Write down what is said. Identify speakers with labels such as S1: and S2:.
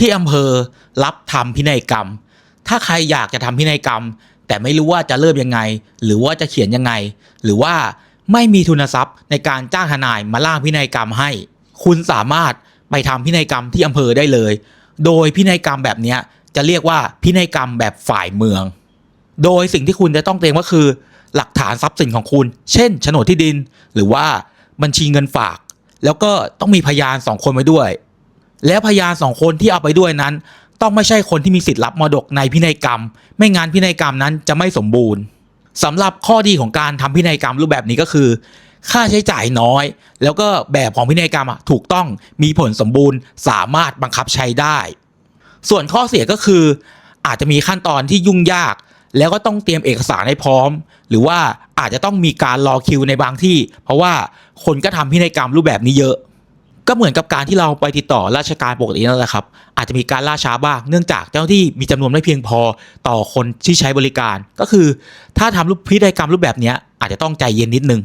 S1: ที่อำเภอรับทำพินัยกรรม ถ้าใครอยากจะทำพินัยกรรม แต่ไม่รู้ว่าจะเริ่มยังไง หรือว่าจะเขียนยังไง หรือว่าไม่มีทุนทรัพย์ในการจ้างทนายมาล่างพินัยกรรมให้ คุณสามารถไปทำพินัยกรรมที่อำเภอได้เลย โดยพินัยกรรมแบบนี้จะเรียกว่าพินัยกรรมแบบฝ่ายเมือง โดยสิ่งที่คุณจะต้องเตรียมก็คือ หลักฐานทรัพย์สินของคุณ เช่นโฉนดที่ดิน หรือว่าบัญชีเงินฝาก แล้วก็ต้องมีพยานสองคนไว้ด้วย แล้วพยานสองคนที่เอาไปด้วยนั้น ต้องไม่ใช่คนที่มีสิทธิ์รับมรดกในพินัยกรรม ไม่งั้นพินัยกรรมนั้นจะไม่สมบูรณ์สำหรับข้อดีของการทำพินัยกรรมรูปแบบนี้ก็คือ ค่าใช้จ่ายน้อย แล้วก็แบบของพินัยกรรมอะถูกต้องมีผลสมบูรณ์ สามารถบังคับใช้ได้ ส่วนข้อเสียก็คือ อาจจะมีขั้นตอนที่ยุ่งยาก แล้วก็ต้องเตรียมเอกสารให้พร้อม หรือว่าอาจจะต้องมีการรอคิวในบางที่ เพราะว่าคนก็ทำพินัยกรรมรูปแบบนี้เยอะ ก็เหมือนกับการที่เราไปติดต่อราชการปกตินั่นแหละครับ อาจจะมีการล่าช้าบ้างเนื่องจากเจ้าหน้าที่มีจำนวนไม่เพียงพอต่อคนที่ใช้บริการ ก็คือ ถ้าทำรูปพิธีกรรมรูปแบบนี้อาจจะต้องใจเย็นนิดนึง